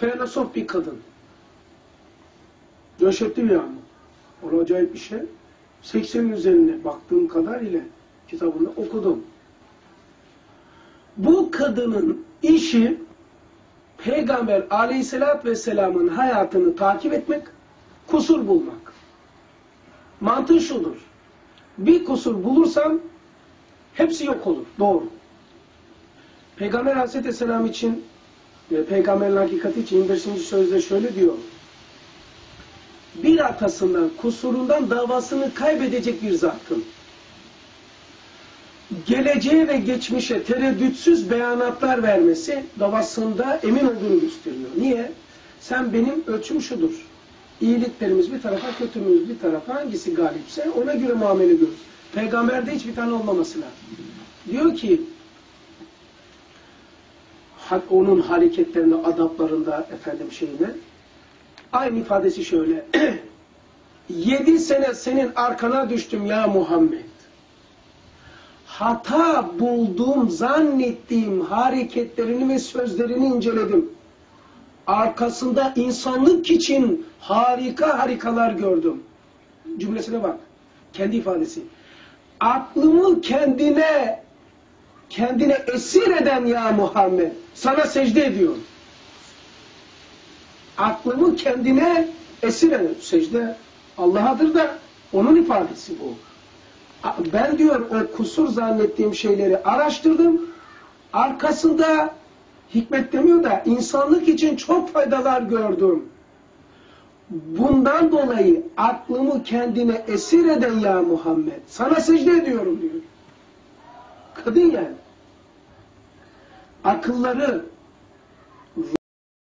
filozof bir kadın. Döşetli bir ama. O bir şey. 80 üzerine baktığım kadar ile kitabını okudum. Bu kadının işi Peygamber aleyhissalatü vesselamın hayatını takip etmek, kusur bulmak. Mantığı şudur. Bir kusur bulursam hepsi yok olur. Doğru. Peygamber aleyhisselam için ve peygamberin hakikati için 25. sözde şöyle diyor. Bir atasından, kusurundan davasını kaybedecek bir zatın geleceğe ve geçmişe tereddütsüz beyanatlar vermesi davasında emin olduğunu gösteriyor. Niye? Sen benim ölçüm şudur. İyiliklerimiz bir tarafa, kötülüğümüz bir tarafa hangisi galipse ona göre muamele ediyoruz. Peygamberde hiçbir tane olmaması lazım. Diyor ki onun hareketlerinde, adaplarında efendim şeyine aynı ifadesi şöyle yedi sene senin arkana düştüm ya Muhammed hata bulduğum, zannettiğim hareketlerini ve sözlerini inceledim. Arkasında insanlık için harika harikalar gördüm. Cümlesine bak. Kendi ifadesi. Aklımı kendine kendine esir eden ya Muhammed sana secde ediyorum. Aklımı kendine esir eden secde Allah'adır da onun ifadesi bu. Ben diyor o kusur zannettiğim şeyleri araştırdım. Arkasında hikmet demiyor da insanlık için çok faydalar gördüm. Bundan dolayı aklımı kendine esir eden ya Muhammed sana secde ediyorum diyor. Yani. Akılları,